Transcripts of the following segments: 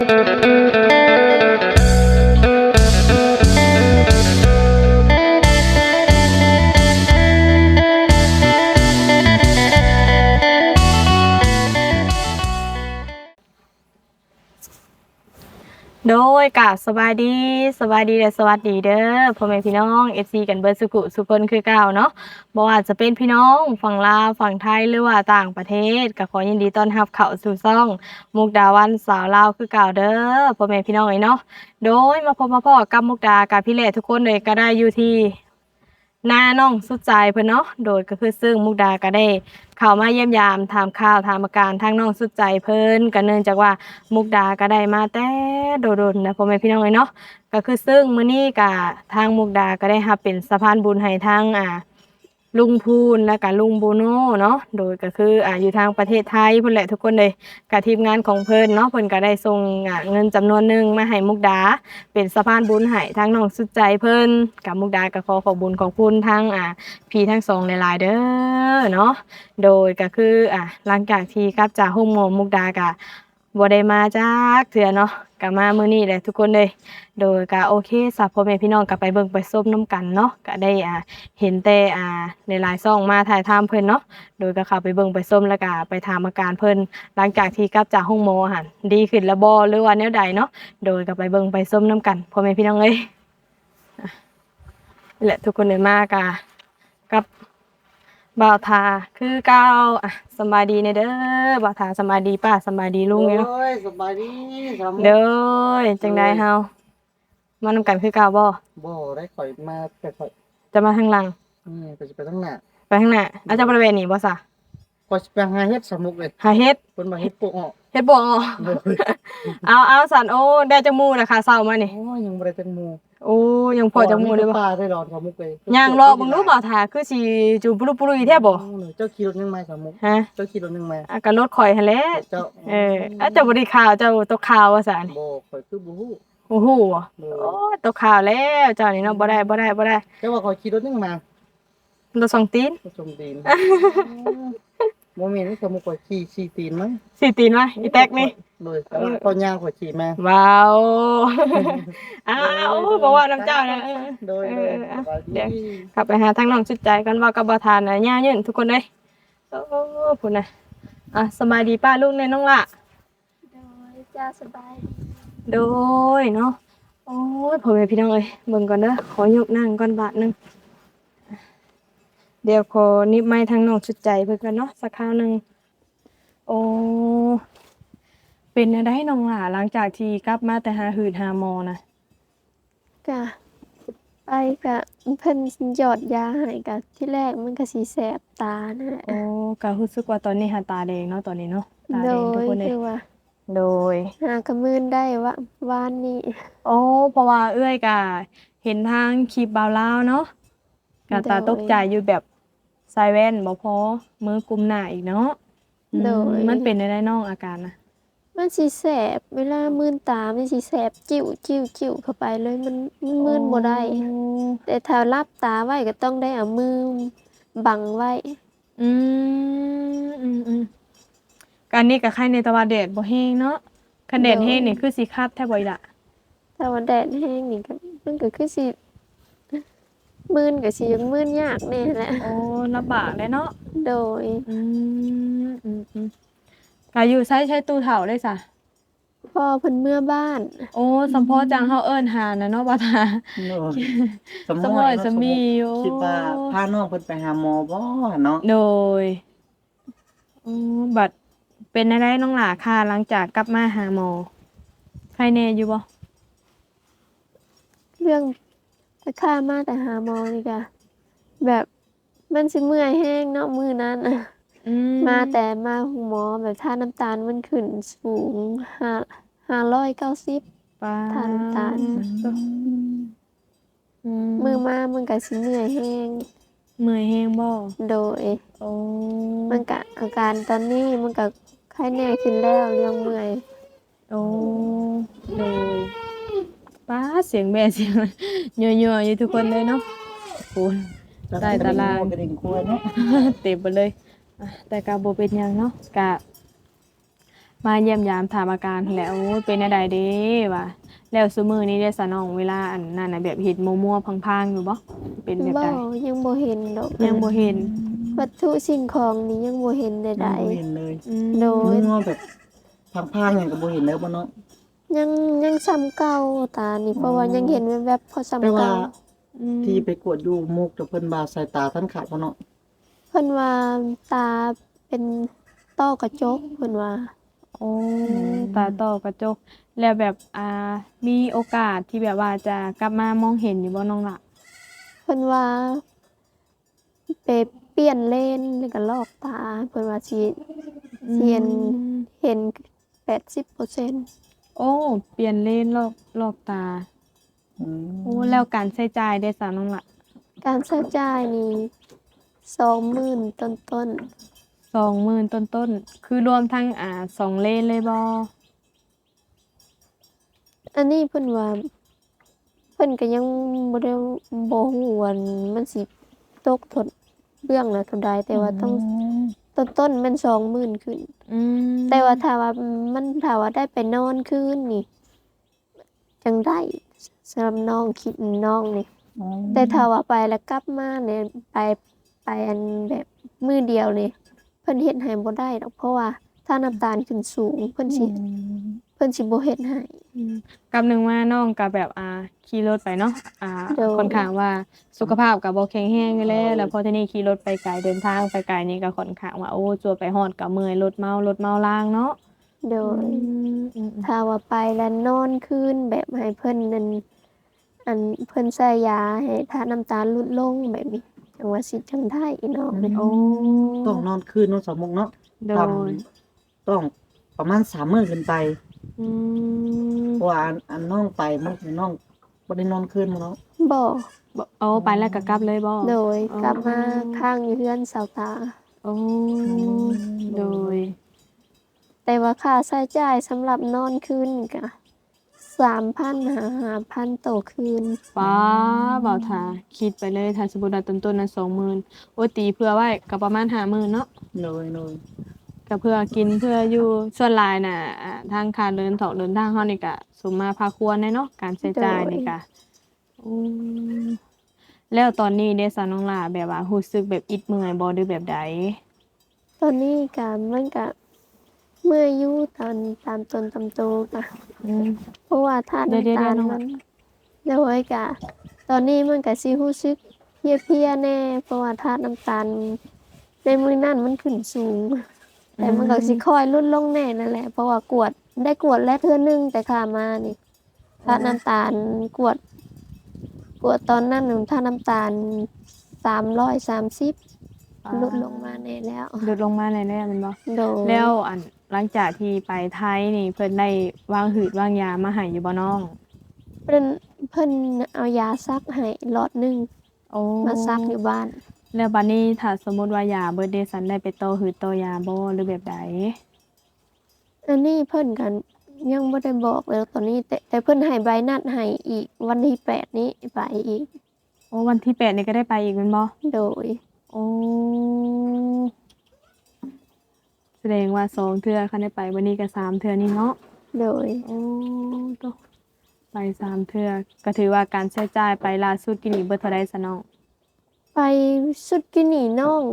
โยกะสบายดีสบายดีและสวัสดีเด้อพ่อแม่พี่น้องเอซีกันเบิร์สุกุสุคนคือเก่าเนาะบ่ว่าจะเป็นพี่น้องฝั่งลาวฝั่งไทยหรือว่าต่างประเทศก็ขอยินดีต้อนรับเข้าสู่ซ่อง มุกดาวันสาวลาวคือเก่าเด้อพ่อแม่พี่น้องไอ้เนาะโดยมาพบมาพ่อกับมุกดากับพี่เล่ทุกคนเลยก็ได้อยู่ที่ หน้าน้องสุดใจเพิ่นเนาะโดยก็คือซึ่งมุกดาก็ได้ เข้ามาเยี่ยมยามถามข่าวถามอาการทางน้องสุดใจเพิ่นก็เนื่องจากว่ามุกดาก็ได้มาแต่โดดๆนะพ่อแม่พี่น้องเลยเนาะก็คือซึ่งมื้อนี้ก็ทางมุกดาก็ได้รับเป็นสะพานบุญให้ทางอ่า ลุงพูนและก็ลุงโบโน่เนาะโดยก็คืออ่าอยู่ทางประเทศไทยเพุ่นแหละทุกคนเลยกับทีมงานของเพิ่นเนาะเพิ่นก็ได้ส่งเงินจำนวนหนึ่งมาให้มุกดา เป็นสะพานบุญให้ทางน้องสุดใจเพิ่นกับมุกดาก็ขอขอบบุญขอบคุณทางอ่าพี่ทั้งสองหลายๆเด้อเนาะโดยก็คืออ่าหลังจากที่กลับจากโฮมโมมุกดาก็บ่ได้มาจากเถื่อเนาะ ก็มามื้อนี้แหละทุกคนเลยโดยก็โอเคสับพ่อแม่พี่น้องก็ไปเบิ่งไปส้มน้ำกันเนาะก็ได้อ่าเห็นแต่อ่าในหลายซ่องมาถ่ายทำเพิ่นเนาะโดยก็เข้าไปเบิ่งไปส้มแล้วก็ไปถามอาการเพิ่นหลังจากที่กลับจากห้องหมอหั่นดีขึ้นแล้วบ่หรือว่าแนวใดเนาะโดยก็ไปเบิ่งไปส้มน้ำกันพ่อแม่พี่น้องเอ้ยแหละทุกคนเลยมากะกับ บ่าวทาคือเก้าอะสำบายดีเนเด้อบ่าวทาสำบายดีป้าสำบายดีลุงเนาะโอ้ยสบายดีสำเด้อจังไดเฮามานำกันคือเก่าบ่บ่ได้ข่อยมาแต่ข่อย จะมาข้างหลังอืมก็สิไปทั้งหน้าไปข้างหน้าอาจจะบริเวณนี้บ่ซะก็สิไปหาเฮ็ดสมุกเลยหาเฮ็ดเพิ่นมาเฮ็ดปลูกออก เฮ็ดบ่ออกโอ้ยเอาเอาสันโอ้ได้จังมูนะคะเช้ามานี่โอ้ยยังบ่ได้จังหมู่โอ้ยังพอจังมูได้บ่ปลาได้ดอนสมุกเลยย่างรอเบิ่งดูบ่ท่าคือสิจูปลุปลุยแท้บ่เจ้าขี่รถยังมาสมุกฮะเจ้าขี่รถยังมาอะก็รถข่อยหั่นแหละเจ้าเอออาจจะบ่ได้ข่าวเจ้าตกข่าวว่าซะนี่บ่ข่อยคือบ่ฮู้โอ้โหโดโอ้ตกข่าวแล้วเจ้านี่เนาะบ่ได้บ่ได้บ่ได้เจ้าว่าข่อยขี่รถยังมารถสองตีนผู้ชมดีน บ่แม่นสมุกข่อยขี่ขี่ตีนมั้งสี่ตีนวะอีแตกนี่เลยแต่ว่าตอนย่างข่อยขี่มา ว้าวอ้าวบอกว่าน้ำเจ้านะเออ โดยเอโดยอสเอาบายดีเดี๋ยวกลับไปหาทางน้องชุดใจกันว่ากับบาทานนะย่าเยินทุกคนเลยโอ้พูดนะอะสบายดีป้าลูกในน้องละโดยจ้าสบายดีโดยเนาะโอ้ยพ่อแม่พี่น้องเอ้ยเบิ่งก่อนเด้อขอยกนั่งก่อนบาทหนึง เดี๋ยวขอนิบไม้ทางน้องชุดใจเพิ่นกันเนาะสักคราวหนึงโอ้เป็นอะไรน้องหล่ะหลังจากที่กลับมาแต่หาหืดหาหมอนะกะไปกะเพิ่นหยอดยาให้กะที่แรกมันก็สิแสบตานั่นแหละโอ้ก็รู้สึกว่าตอนนี้หาตาแดงเนาะตอนนี้เนาะตาโดแดงทุกยคนเลยคือว่าโดย หากระมื่นได้ว่าวานนี้โอ้เพราะว่าเอื้อยกะเห็นทางคลิปบาวลาวเนาะกะตาตกใจอยู่แบบ ใส่แว่นบ่พอมือกุมหน้าอีกเนาะอืมโดย มันเป็นได้น้องอาการนะมันสิแสบเวลามื่นตามันสิแสบจิ้วจิ้วจิ้วเข้าไปเลยมันมันมื่นบ่ได้ โอ้แต่ถ้ารับตาไว้ก็ต้องได้เอามือบังไว้ อืมอืมอืมการนี้กับใครในตะวันแดดบ่แห้งเนาะคันแดดแห้งนี่คือสิคัดแทบบ่อยละถ้าว่าแดดแห้งนี่ก็มันก็คือสิ มื่นก็สิยังมื่นยากแน่แหละโอ้ลำบากเลยเนาะโดยอืมอืมอืมกาอยู่ใช้ใช้ตู้เฒ่าได้ซะพ่อเพิ่นเมื่อบ้าน โอ้สัมพอจังเฮาเอิ้นหานะเนาะบ่ทาโดยสมอยสมีอยู่คิดว่าพาน้องเพิ่นไปหาหมอบ่เนาะโดยอืมบัดเป็นอะไรน้องหลาค่ะหลังจากกลับมาหาหมอใครแน่อยู่บ่เรื่อง ตะค่ามาแต่หาหมอนี่กะแบบมันสิเมื่อยแห้งเนาะมือนั้นน่ะอืมาแต่มาหงหมอแบบท่าน้ำตาลมันขึ้นสูงห้าห้าร้อยเก้าสิบปาทานตาลอืมือมามันก็สิเหนื่อยแห้งเมื่อยแฮงบ่โดย โอ้มันก็อาการตอนนี้มันก็ไข้แน่ขึ้นแล้วเรื่องเมื่อย โอ้โดย ป้าเสียงแม่เสียงยั่วๆอยู่ทุกคนเลยเนาะคุณใต้ตารางกระดิ่งควรเนาะเต็มไปเลยอะแต่กาโบเป็นหยังเนาะกะมาเยี่ยมยามถามอาการหั้นแหล้วโอ้ยเป็นอะไรเด้ว่ะแล้วซุมื้อนี้ได้สะน้องเวลาอันนั้นน่ะแบบเฮ็ดมั่วๆพังๆอยู่บ่เป็นแบบบ่ใดยังบ่เห็นดอกยังบ่เห็น วัตถุสิ่งของนี่ยังบ่เห็นใดยังบ่เห็นเลยอืมโดยงัวแบบพางๆอย่างก็บ่เห็นแล้วบ่เนาะๆ ยังยังซ้ำเก่าตานี่เพราะว่ายังเห็นแวบๆพอซ้ำแต่ว่า เก่าอืมที่ไปกวดอยู่มุกแต่เพิ่นบาสายตาท่านขาดบ่เนาะเพิ่นว่าตาเป็นต้อกระจกเพิ่นว่า โอ้ตาต่อกระจก แล้วแบบอ่ามีโอกาสที่แบบว่าจะกลับมามองเห็นอยู่บ่น้องล่ะเพิ่นว่าไปเปลี่ยนเลนแล้วก็ลอกตา เพิ่นว่าสิ เรียน อืมเห็น 80% โอ้ เปลี่ยนเลนลอกลอกตา อืมโอ้แล้วการใช้จ่ายได้สาน้องล่ะการใช้จ่ายนี่20,000ต้นสองหมื่นต้นต้นๆคือรวมทั้งอ่าสองเลนเลยบอๆอันนี้เพิ่นว่า เพิ่นก็ยังบ่ได้บ่ฮู้ว่ามันสิตกทดเบื้องละเท่าใดแต่ว่าต้อง ต้นต้นๆมัน20,000ขึ้น อืมแต่ว่าถ้าว่ามันถ้าว่าได้ไปนอนคืนนี่ จังได้สำหรับน้องคิดน้องนี่ อ๋อแต่ถ้าว่าไปแล้วกลับมาเนี่ยไปไปอันแบบมือเดียวนี่เพิ่นเฮ็ดให้บ่ได้ดอกเพราะว่าถ้าน้ำตาลขึ้นสูงเพิ่นสิเพิ่นสิบ่เฮ็ดให้ อืมกับหนึ่งว่าน้องกับแบบอ่าขี่รถไปเนาะอ่าโดย ค่อนข้างว่าสุขภาพกับบ่แข็งแรงอยู่แล้วแล้วพอทีนี้ขี่รถไปไกลเดินทางไปไกลนี่ก็ค่อนข้างว่าโอ้จัวไปฮอดก็เมื่อยรถเมารถเมาล่างเนาะโดยอืมอืมถ้าว่าไปแล้วนอนคืนแบบให้เพิ่นนั่นอันเพิ่นใส่ยาให้ถ้าน้ำตาลลดลงแบบนี้จังว่าสิจังได้อีน้องนี่โอ้ต้องนอนคืนเนาะสามมุกเนาะโดทยำต้องประมาณ3มื้อขึ้นไป อืมเพราะว่าอันอันน้องไปมุกนี่น้องบ่ได้นอนคืนบ่เนาะบ่บ่โอ้ไปแล้วก็กลับเลยบ่ โดยอ๋อ กลับมาข้างอยู่เฮือนสาวตา โอ้โดยแต่ว่าค่าใช้จ่ายสำหรับนอนคืนนี่ก็3,000หา5,000ต่อคืน ป้าเบาทาคิดไปเลยถ้าสมมุติว่าต้นต้นๆนะสองหมื่นโอ้ตีเพื่อไว้ก็ประมาณห้าหมื่นเนาะ เลยเลย ก็เพื่อกินเพื่ออยู่ส่วนหลายน่ะอ่าทางค่าเดินถอกเดินทางเฮานี่ก็สมมาพาควรแน่เนาะการใช้จ่ายนี่ก็อืมแล้วตอนนี้เด้สาวน้องหลาแบบว่ารู้สึกแบบอิดเมื่อยบ่หรือแบบใดตอนนี้ก็มันก็เมื่อยอยู่ตอนตามตนตามโตก็อืม เพราะว่าธาตุเดี๋ยวน้ำตาลเดี๋ยวมันแล้วไอ้กะตอนนี้มันก็สิรู้สึกเพลียๆแน่เพราะว่าธาตุน้ำตาลในมื้อนั้นมันขึ้นสูง แต่มันก็สิค่อยลดลงแน่นั่นแหละ เพราะว่ากวดได้กวดแล้วเทื่อนึงแต่ข้ามานี่ธาตุน้ำตาลกวด กวดตอนนั้นน่ะธาตุน้ำตาล330ลดลงมาแน่แล้วลดลงมาแน่ๆแมันบ่โดยแล้วอันหลังจากที่ไปไทยนี่ เพิ่นได้วางหืดวางยามาให้อยู่บ่น้อง เพิ่นเพิ่นเอายาซักให้หลอดหนึงโอ้มาซักอยู่บ้าน แล้วบัดนี้ถ้าสมมุติว่ายาเบิดเดซันได้ไปต่อหืดต่อยาบ่หรือแบบใดอันนี้เพิ่นกันยังบ่ได้บอกเลยตอนนี้ แต่แต่เพิ่นให้ใบนัดให้อีกวันที่แปดนี้ไปอีก โอ้วันที่8นี่ก็ได้ไปอีกแม่นบ่โดย โอ้แสดงว่าสองเทื่อคันได้ไปวันนี้ก็สามเทื่อนี่เนาะ โดย โอ้โตไปสามเทื่อก็ถือว่าการใช้จ่ายไปล่าสุดกินนี่เบิดเท่าใดซะน้อง ไปสุดกินี่น้อง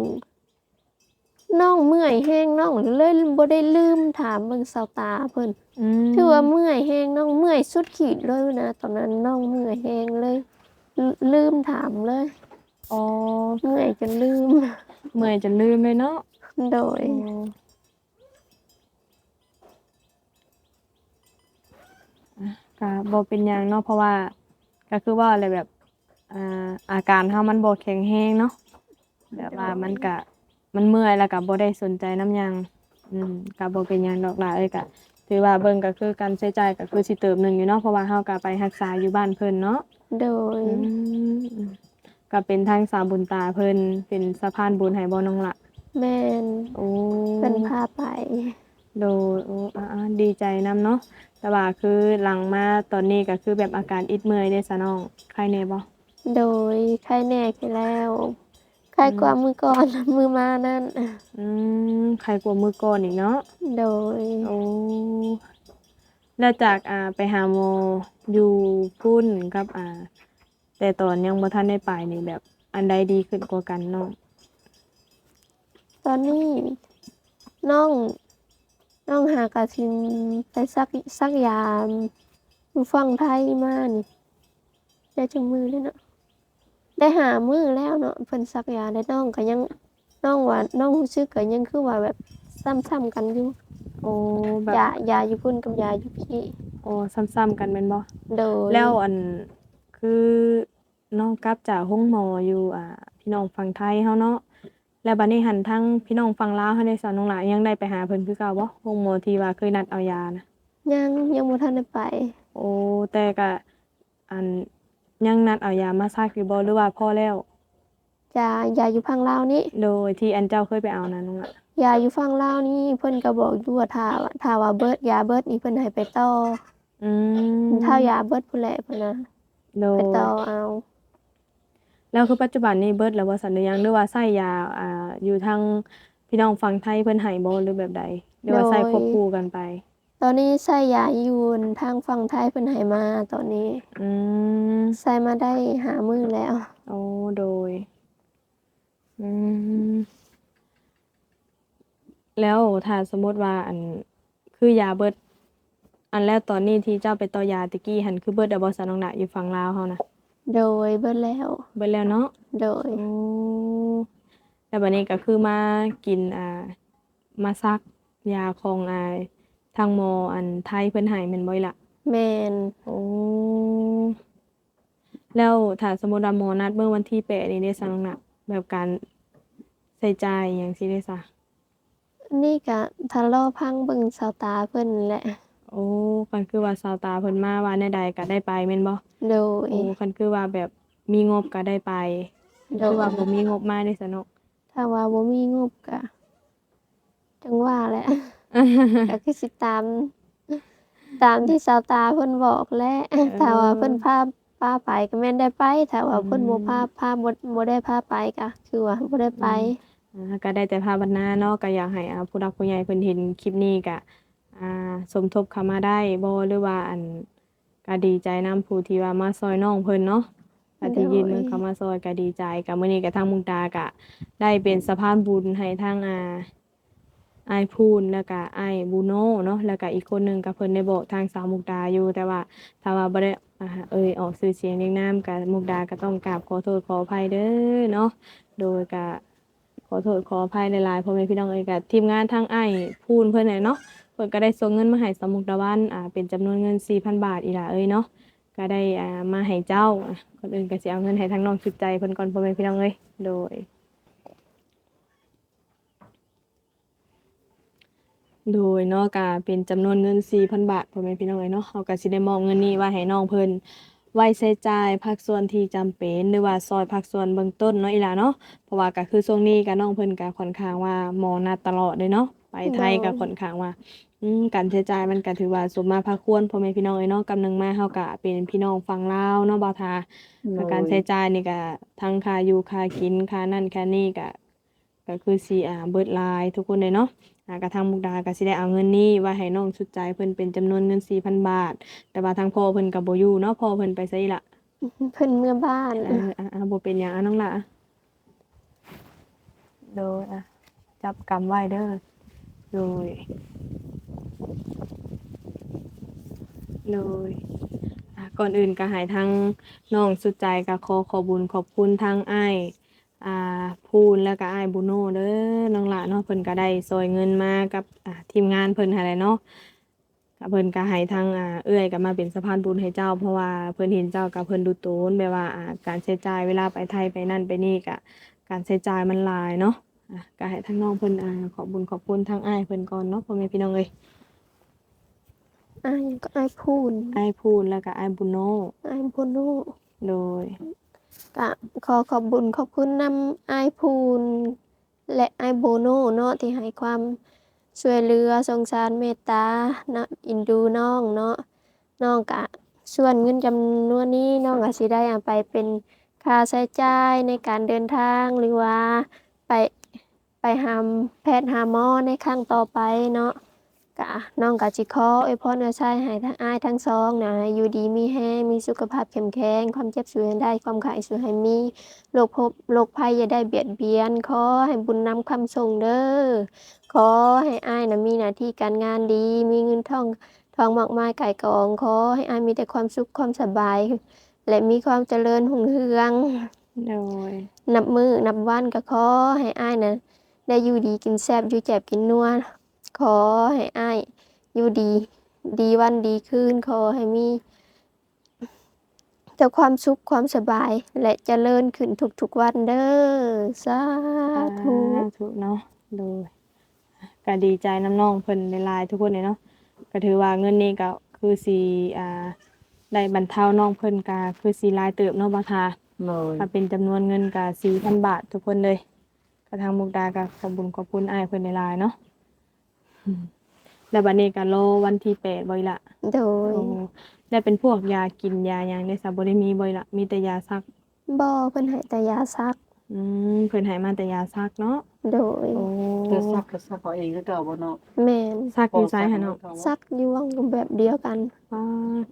น้องเมื่อยแห้งน้องเลยบ่ได้ลืมถามเบิ่งสาวตาเพิ่นอืมถือว่าเมื่อยแห้งน้องเมื่อยสุดขีดเลยนะตอนนั้นน้องเมื่อยแห้งเลยลลืมถามเลยอ๋อเมื่อยจนลืม เมื่อยจนลืมเลยเนาะโดยก็บ่เป็นหยังเนาะเพราะว่า ก็คือว่าอะไรแบบ อ่าอาการเฮามันบ่แข็งแรงเนาะแบบว่ามันก็มันเมื่อยแล้วก็บ่ได้สนใจน้ำหยังอืมก็บ่เป็นหยังดอกหล่ะเอ้ยก็ถือว่าเบิ่งก็คือการใช้จ่ายก็คือสิเติมหนึงอยู่เนาะเพราะว่าเฮาก็ไปรักษาอยู่บ้านเพิ่นเนาะโดย อืมก็เป็นทางสาวบุญตาเพิ่นเป็นสะพานบุญให้บ่น้องละแม่นโอ้ เพิ่นพาไป โดยโอ้อ่าๆดีใจนํเนาะแต่ว่าคือหลังมาตอนนี้ก็คือแบบอาการอิดเมื่อยได้ซะน้องใครแน่บ่ โดยไข้แน่ขึ้นแล้วคล้ายกว่ามือก่อนมือมานั่นอืมใครกลัวมือก่อนอีกเนาะโดย โอ้แล้วจากอ่าไปหาหมออยู่พุ่นกับอ่า แต่ตอนยังบ่ทันได้ไปนี่แบบ อันใดดีขึ้นกว่ากันเนาะตอนนี้น้องน้องหากะสินไปซักซักยามอยู่ฝั่งไทยมานี่ได้จังมือเลยเนาะ ได้หามือแล้วเนาะเพิ่นซักยาได้น้องก็ยังน้องว่าน้องรู้สึกก็ยังคือว่าแบบซ้ำๆกันอยู่โอ้แบบยายาอยู่พุ่นกับยาอยู่พี่โอ้ซ้ำๆกันแม่นบ่โดยแล้วอันคือน้องกลับจากห้องหมออยู่อ่าพี่น้องฝั่งไทยเฮาเนาะแล้วบัดนี้หันทั้งพี่น้องฝั่งลาวเฮาได้สอนน้องหลานยังได้ไปหาเพิ่นคือเก่าบ่ห้องหมอที่ว่าเคยนัดเอายานะยังยังบ่ทันได้ไป โอ้แต่ก็อัน ยังนัดเอายามาซักอยู่บ่หรือว่าพอแล้ว ยายาอยู่ฝั่งลาวนี่โดยที่อันเจ้าเคยไปเอานะน้องละยาอยู่ฝั่งลาวนี่เพิ่นก็บอกอยู่ว่าถ้าว่าถ้าว่าเบิดยาเบิดนี่เพิ่นให้ไปต่ออืมถ้ายาเบิดพุ่นแหละพุ่นนะโดยไปต่อเอา แล้วคือปัจจุบันนี้เบิดแล้วบ่สันหรือยังหรือว่าใช้ยาอ่าอยู่ทางพี่น้องฝั่งไทยเพิ่นให้บ่หรือแบบใดหรือว่าใช้ควบคู่กันไป ตอนนี้ใช้ยาอยู่ทางฝั่งไทยเพิ่นให้มาตอนนี้ อืมใช้มาได้หามื้อแล้ว โอ้โดย อืม แล้วถ้าสมมติว่าอันคือยาเบิด อันแล้วตอนนี้ที่เจ้าไปต่อยาตะกี้หันคือเบิดอะบ่ซะน้องน่ะอยู่ฝั่งลาวเฮานะโดยเบิดแล้ว เบิดแล้วเนาะโดย โอ้แล้วบัดนี้ก็คือมากินอ่า มาซักยาของอ่า ทางหมออันไทยเพิ่นให้แม่นบ่อีหล่ะแม่นโอ้แล้วถ้าสมมุติว่าหมอนัดเมื่อวันที่แปดนี่ได้สั่งหนักแบบการใส่ใจายอหย่างสิได้ซะนี่ก็ทะเลาะพังเบิ่งสาวตาเพิ่นแหละ โอ้คันคือว่าสาวตาเพิ่นมาว่าแนวใดก็ได้ไปแม่นบ่โดย โอ้คันคือว่าแบบมีงบก็ได้ไปโดคือยว่าบ่มีงบมาได้ซะเนาะถ้าว่าบ่มีงบก็จังว่าแหละ ก็คือสิตาม ตามที่สาวตาเพิ่นบอกแหละถ้าว่าเพิ่นพาพาไปก็แม่นได้ไปถ้าว่าเพิ่นบ่พาพาบ่บ่ได้พาไปก็คือว่าบ่ได้ไปอ่าก็ได้แต่ภาวนาเนาะก็อยากให้อ่าผู้รักผู้ใหญ่เพิ่นเห็นคลิปนี้ก็อ่าสมทบเข้ามาได้บ่หรือว่าอันก็ดีใจนํผู้ที่ว่ามาซอยน้องเพิ่นเนาะก็ที่ยินมือเข้ามาซอยก็ดีใจก็มื้อนี้ก็ทางมุกดาก็ได้เป็นสะพานบุญให้ทางอ่า ไอพูนแล้วก็ไอบูโน่เนาะแล้วก็อีกคนหนึ่งก็เพิ่นได้บอกทางสาวมุกดาอยู่ แต่ว่าถ้าว่าบ่ได้อ่าเอ่ยออกชื่อเสียงเรียงนามก็มุกดาก็ต้องกราบขอโทษขออภัยเด้อเนาะโดยก็ขอโทษขออภัยในหลายๆพ่อแม่พี่น้องเอ้ยกับทีมงานทางไอพูนเพิ่นน่ะเนาะเพิ่นก็ได้ส่งเงินมาให้สาวมุกดาวันอ่าเป็นจำนวนเงิน4,000 บาทอีหล่ะเอ้ยเนาะก็ได้อ่ามาให้เจ้าคนอื่นก็สิเอาเงินให้ทางน้องสุดใจเพิ่นก่อนพ่อแม่พี่น้องเอ้ยโดย โดยเนาะก็เป็นจำนวนเงิน 4,000 บาทพ่อแม่พี่น้องเอ้ยเนาะเฮาก็สิได้มอบเงินนี้ไว้ให้น้องเพิ่นไว้ใช้จ่ายภาคส่วนที่จำเป็นหรือว่าซอยภาคส่วนเบื้องต้นเนาะอีหล่ะเนาะเพราะว่าก็คือช่วงนี้ก็น้องเพิ่นก็ค่อนข้างว่าหมอนัดตลอดเลยเนาะไปไทยก็ค่อนข้างว่าอืมการใช้จ่ายมันก็ถือว่าสมมาพาควรพ่อแม่พี่น้องเอ้ยเนาะกำนึงมาเฮาก็เป็นพี่น้องฝั่งลาวเนาะบ่าวทาก็การใช้จ่ายนี่ก็ทั้งค่าอยู่ค่ากินค่านั่นค่านี่ก็ก็คือสิอ่าเบิดหลายทุกคนเลยเนาะ อ่ากระทางมุกดาก็สิได้เอาเงินนี้ไว้ให้น้องสุดใจเพิ่นเป็นจำนวนเงิน4,000 บาท แต่ว่าทางพ่อเพิ่นก็บ่อยู่เนาะพ่อเพิ่นไปไสล่ะเพิ่นเมื่อบ้านเอออะอะบ่เป็นหยังอะน้องละโดยอะจับกำไว้เด้อโดยโดยอะก่อนอื่นก็ให้ทางน้องสุดใจก็ขอขอบุญขอบคุณทางอ้าย อ่าพูนแล้วก็อ้ายบูโน่เด้อน้องละเนาะเพิ่นก็ได้ซอยเงินมากับอ่าทีมงานเพิ่นหั่นแหละเนาะก็เพิ่นก็ให้ทางอ่าเอื้อยก็มาเป็นสะพานบุญให้เจ้า เพราะว่าเพิ่นเห็นเจ้ากับเพิ่นดูโตนแบบว่าอ่าการใช้จ่ายเวลาไปไทยไปนั่นไปนี่ก็การใช้จ่ายมันหลายเนาะอะก็ให้ทางน้องเพิ่นอ่าขอบบุญขอบคุณทางอ้ายเพิ่นก่อนเนาะพ่อแม่พี่น้องเอ้ยอ้ายก็อ้ายพูนอ้ายพูนแล้วก็อ้ายบุญโนอ้ายบ่รู้โดย ก็ขอขอบบุญขอบคุณนำไอพูน และไอโบโนเนาะที่ให้ความช่วยเหลือสงสารเมตตาเนาะอินดูน้องเนาะน้องก็ส่วนเงินจำนวนนี้น้องก็สิได้เอาไปเป็นค่าค่าใช้จ่ายในการเดินทางหรือว่าไปไปหาแพทย์หาหมอในครั้งต่อไปเนาะ กะน้องกะจิขออวยพรเนื้อชายให้ทั้งอ้ายทั้งสองนะให้อยู่ดีมีแฮงมีสุขภาพเข้มแข็งความเจ็บสูญได้ความขายสูญให้มีโรคภพโรคภัยอย่าได้เบียดเบียนขอให้บุญนำคำส่งเด้อขอให้อ้ายนะมีหน้าที่การงานดี มีเงินทองทองมากมายไก่กองขอให้อ้ายมีแต่ความสุขความสบาย และมีความเจริญหุ่งเฮืองโดยนับมือนับวันก็ขอให้อ้ายนะได้อยู่ดีกินแซ่บอยู่แจ็บกินนัว ขอให้อ้ายอยู่ดี ดีวันดีคืนขอให้มีแต่ความสุขความสบายและเจริญขึ้นทุกๆวันเด้อสาธุถูกเนาะโดยก็ดีใจน้ำน้องเพิ่นหลายๆทุกคนเลยเนาะก็ถือว่าเงินนี้ก็คือสิอ่าได้บรรเทาน้องเพิ่นก็คือสิหลายเติบเนาะบ่ทาเลยถ้าเป็นจำนวนเงินก็4,000บาททุกคนเลยก็ทางมุกดาก็ขอบคุญขอบคุณอ้ายเพิ่นหลายๆเนาะอืม แล้วบัดนี้ก็รอวันที่8บ่อีกละโดย โอ้ได้เป็นพวกยากินยาหยังได้ซะบ่ได้มีบ่อีกละมีแต่ยาซัก บ่เพิ่นให้แต่ยาซัก อืมเพิ่นให้มาแต่ยาซักเนาะโดย โอ้จะซักก็ซักเอาเองคือเก่าบ่เนาะแม่นซักอยู่ไสหั่นเนาะซักอยู่วังแบบเดียวกัน ว้า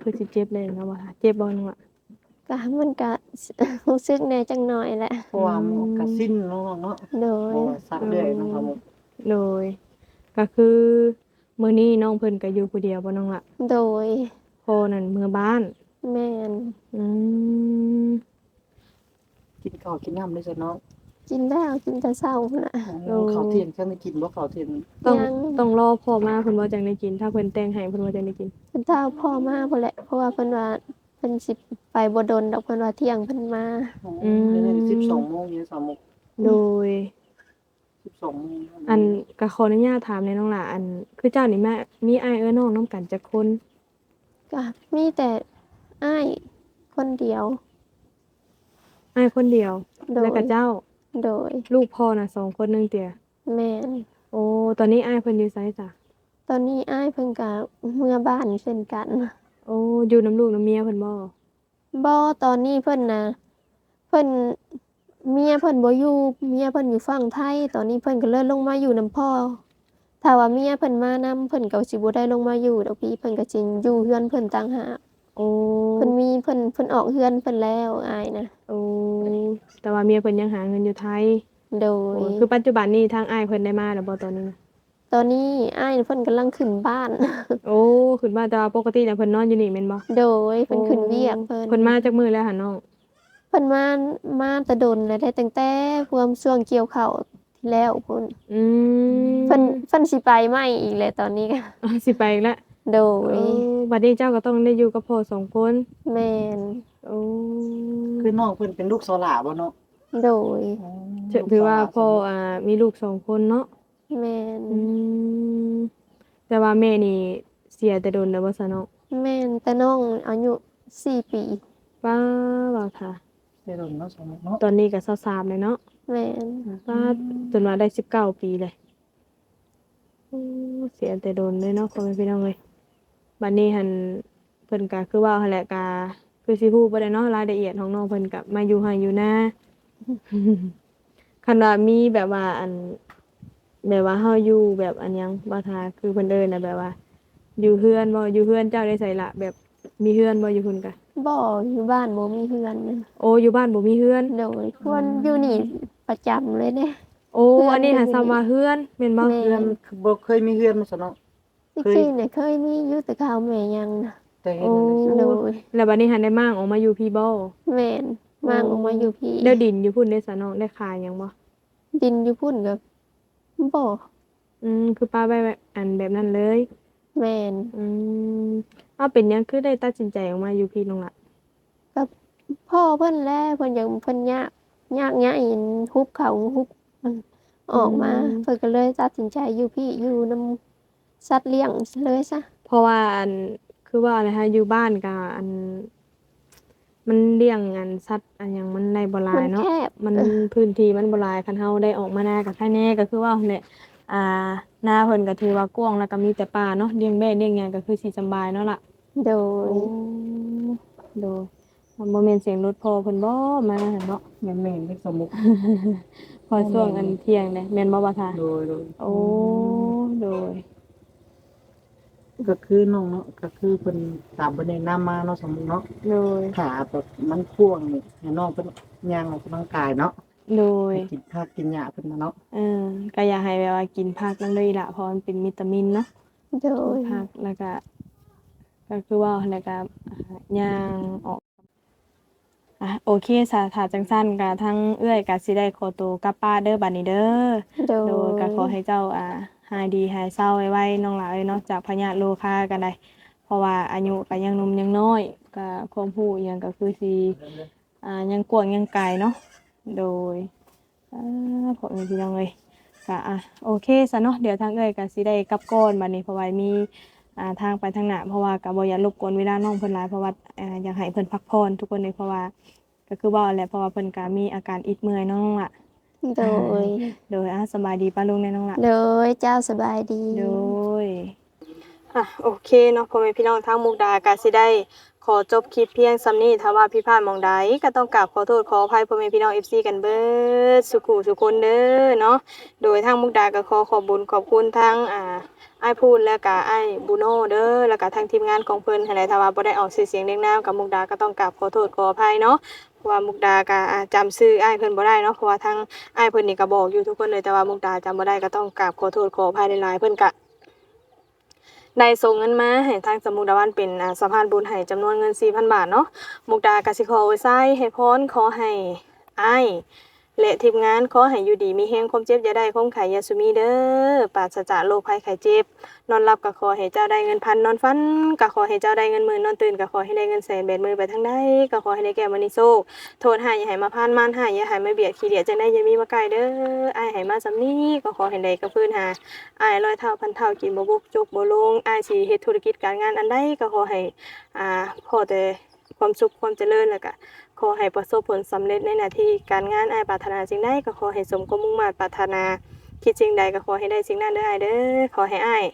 คือสิเจ็บเลยเนาะบ่ทาเจ็บบ่นึงอะ ก็มันก็ รู้สึกแหน่จังหน่อยแหละ เพราะว่ามันก็สิ้นเนาะเนาะโดเพย ราะว่าซักเรื่อยนะครับผมโดย ก็คือมื้อนี้น้องเพิ่นก็อยู่ผู้เดียวบ่น้องละโดยพ่อนั่นเมื่อบ้าน แม่นอืมกินข้าวกินน้ำได้ซะเนาะกินแล้วกินแต่เช้าพุ่นน่ะ ข้าวเที่ยงฉันได้กินบ่ข้าวเที่ยงต้องยัง ต้องรอพ่อมาเพิ่นว่าจังได้กิน ถ้าเพิ่นแต่งให้เพิ่นว่าจังได้กิน เพิ่นเท่าพ่อมาพุ่นแหละเพราะว่าเพิ่นว่าเพิ่นสิไปบ่ดนดอกเพิ่นว่าเที่ยงเพิ่นมา อืม เดี๋ยวนี้12โมงนี่3โมงโดย 12โมงอันก็ขออนุญาตถามในอยน้องหล่ะอัน คือเจ้านี่แม่มีอ้ายเอ้อน้องนํกันจักคนก็มีแต่อ้ายคนเดียว อ้ายคนเดียว โดยแล้วก็เจ้าโดยลูกพ่อน่ะสองคนหนึงเตี่ยแม่นโอ้ตอนนี้อ้ายเพิ่นอยู่ไสจ้ะตอนนี้อ้ายเพิ่นก็เมื่อบ้านเช่นกันโอ้อยู่น้ำลูกน้ำเมียเพิ่นบ่บ่ตอนนี้เพิ่นน่ะเพิ่น เมียเพิ่นบ่อยู่เมียเพิ่นอยู่ฝั่งไทย ตอนนี้เพิ่นก็เลยลงมาอยู่นํพ่อถ้าว่าเมียเพิ่นมานำเพิ่นก็สิบ่ได้ลงมาอยู่ดอกพี่เพิ่นก็สิอยู่เฮือนเพิ่นต่างหากโอ้เพิ่นมีเพิ่นเพิ่นออกเฮือนเพิ่นแล้วอายนะโอ้แต่ว่าเมียเพิ่นยังหาเงินอยู่ไทยโดโอ้ยคือปัจจุบันนี้ทางอ้ายเพิ่นได้มาแล้วบ่ตอนนี้นะตอนนี้อ้ายเพิ่นกำลังขึ้นบ้าน โอ้ขึ้นมาแต่ว่าปกติน่ะเพิ่นนอนอยู่นี่แม่นบ่โดยเพิ่นขึ้นเวียกเพิ่นเพิ่นมาจากมื้อแล้วหั่นน้องเพิ่นมามาแตะดนแล้วได้ตั้งแต่พวมช่วงเกี่ยวข้าวที่แล้วพุ่นอืมเพิ่นเพิ่นสิไปใหม่อีกแล้วตอนนี้ก็อะสิไปอีกแล้วโดโอ้ยบัดนี้เจ้าก็ต้องได้อยู่กับพ่อสองคนแม่นโอ้คือน้องเพิ่นเป็นลูกโซล่าบ่เนาะโดยถือถือว่าพ่ออ่ามีลูกสองคนเนาะแม่นอืมแต่ว่าแม่นี่เสียแต่โดนแล้วบ่ซะเนาะแม่นแต่น้องอายุ4ปี ป้าบ่าวค่ะ ได้โดนเนาะสมมุติเนาะตอนนี้ก็23เลยเนาะแม่นป้าจนว่าได้19ปีเลยโอ้เสียแต่โดนเลยเนาะพ่อแม่พี่น้องเอ้ยบัดนี้หันเพิ่นก็คือว่าหั่นแหละก็คือสิฮู้บ่ได้เนาะรายละเอียดของน้องเพิ่นก็มาอยู่ไห้อยู่นาคันว่ามีแบบว่าอันแบบว่าเฮาอยู่แบบอันหยังบ่ทาคือเพิ่นเอิ้นน่ะแบบว่า อยู่เฮือนบ่อยู่เฮือนเจ้าได้ใส่ละแบบมีเฮือนบ่อยู่พุ่นกะ บ่อยู่บ้านบ่มีเฮือนโอ้อยู่บ้านบ่มีเฮือน โดยควรอยู่นี่ประจำเลยเด้ โอ้เฮือน อันนี้หาอยู่นี่ซ้ำว่าเฮือนแม่นบ่แม่เฮือนคือบ่เคยมีเฮือนมาซะเนาะ ที่เคย จริงเนี่ยเคยมีอยู่แต่ข้าวแม่ยังนะแต่เห็นโอ้นั่นน่ะโดยแล้วบัดนี้หันได้มางออกมาอยู่พี่บ่แม่นมางออกมาอยู่พี่ได้ดินอยู่พุ่นได้ซะเนาะได้ขายหยังบ่ดินอยู่พุ่นกับบ่อืมคือป้าไว้แบบอันแบบนั้นเลย แม่นอืม เอาเป็นหยังคือได้ตัดสินใจออกมาอยู่พี่ลงล่ะกับพ่อเพิ่นแลเพิ่นยังเพิ่นยากยากยะอินฮุบเขาฮุบมันออกมาอืมเพิ่นก็เลยตัดสินใจอยู่พี่อยู่นำสัตว์เลี้ยงเลยซะเพราะว่าอันคือว่าอะไรฮะอยู่บ้านก็อัน มันเลี้ยงอันสัตว์อันหยังมันในบ่หลามัยนเนาะ แคบ มันเออ พื้นที่มันบ่หลายคันเฮาได้ออกมาหน้ากับแค่แน่ก็คือว่าเนี่ย อ่าหน้าเพิ่นก็ถือว่ากว้างแล้วก็มีแต่ป่าเนาะเลี้ยงแม่เลี้ยงหยังก็คือสิสำบายเนาะล่ะโดย โดยบ่แม่นเสียงรถพอเพิ่นบ่มาหั่นเนาะแม่นแม่นเป็นสมุกพอช่วงอันเที่ยงเด้แม่นบ่บ่ทาโดยโดยโอ้โดย ก็คือน้องเนาะก็คือเพิ่นตามเพิ่นแนะนำมาเนาะสมมุติเนาะโดย ขาแบบมันพ่วงนี่ให้น้องเพิ่นย่างออกกำลังกายเนาะ โดย ให้กินผักกินหญ้าเพิ่นมาเนาะเออก็อยากให้แบบว่ากินผักนั่นเลยล่ะเพราะมันเป็นวิตามินเนาะโดยผักแล้วก็ก็คือว่าแล้วก็อ่าย่างออกอะโอเคสาถาจังสั้นก็ทั้งเอื้อยก็สิได้ขอตัวกลับป้านเด้อบัดนี้เด้อโดโดยยก็ขอให้เจ้าอ่าหายดีหายเศร้าไวๆน้องหลาเอ้ยเนาะจากพยาธิโลคากันได้เพราะว่าอายุก็ยังหนุ่มยังน้อยก็ความรู้อิหยังก็คือสิอ่ายังกว้างยังไกลเนาะ โดยอ่าขอมีพี่น้องเอ้ยก็อะโอเคซะเนาะเดี๋ยวทางเอ้ยก็สิได้กลับก่อนบัดนี้เพราะว่ามีอ่าทางไปทางหน้าเพราะว่าก็บ่อยากรบกวนเวลาน้องเพิ่นหลายเพราะว่าอ่าอยากให้เพิ่นพักผ่อนทุกคนเลยเพราะว่าก็คือว่าแหละเพราะว่าเพิ่นก็มีอาการอิดเมื่อยเน้องล่ะโดย โดยอะสบายดีป้าลุงแน่น้องล่ะโดยเจ้าสบายดีโดยอะโอเคเนาะพ่อแม่พี่น้องทางมุกดาก็สิได้ ขอจบคลิปเพียงซำนี้ถ้าว่าพี่พลาดมองใดก็ต้องกราบขอโทษขออภัยพ่อแม่พี่น้อง FC กันเบิดสุขุสุคนเด้อเนาะโดยทางมุกดาก็ขอขอบบุญขอบคุณทั้งอ่าอ้พูนแล้วก็อ้บูโน่เด้อแล้วก็ทางทีมงานของเพิ่นหั้นหละถ้าว่าบ่ได้ออกเสียงเรียงนามกับมุกดาก็ต้องกราบขอโทษขออภัยเนาะเพราะว่ามุกดาก็อ่าจำชื่อไอ้เพิ่นบ่ได้เนาะเพราะว่าทางไอ้เพิ่นนี่ก็บอกอยู่ทุกคนเลยแต่ว่ามุกดาจำบ่ได้ก็ต้องกราบขอโทษขออภัยหลายๆเพิ่นก็ ได้ส่งเงินมาให้ทางสมุดาวันเป็นสะพานบุญให้จำนวนเงิน4,000 บาทเนาะมุกดากสิขอไว้ไส้ให้พรขอให้อ้าย และทีมงานขอให้อยู่ดีมีแฮงความเจ็บอย่าได้ความไข้อยาสุมีเด้อปราศจากโรคภัยไข้เจ็บ นอนหลับก็ขอให้เจ้าได้เงินพันนอนฝันก็ขอให้เจ้าได้เงินหมื่นนอนตื่นก็ขอให้ได้เงินแสนแบดมือไปทางใดก็ขอให้ได้แก่มณีโชคโทษหายอย่าให้มาพานมานหายอย่าให้มาเบียดขี้เดียจังได้อยังมีมาไกลเด้ออายให้มาสำนี้ก็ขอให้ได้กับพื้นหาอายร้อยเท่าพันเท่ากินบ่บุกจกบ่ลงอายสิเฮ็ดธุรกิจการงานอันใดก็ขอให้อ่าพอแต่ความสุขความเจริญแล้วก็ ขอให้ประสบผลสำเร็จในหน้าที่การงานอายปรารถนาสิ่งใดก็ขอให้สมความมุ่งมั่นปรารถนา คิดสิ่งใดก็ขอให้ได้สิ่งนั้นเด้ออายเด้อขอให้อาย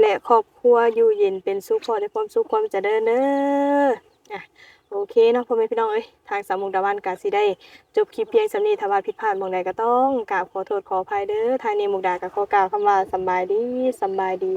และครอบครัวอยู่เย็นเป็นสุขพอได้ความสุขความเจริญเด้ออะโอเคเนาะพ่อแม่พี่น้องเอ้ยทางสามมุกดาวันก็สิได้ จบคลิปเพียงสำนี้ถ้าว่าผิดพลาดมองใดก็ต้องกราบขอโทษขออภัยเด้อทางนี้มุกดาก็ขอกล่าวคำว่าสบายดีสบายดี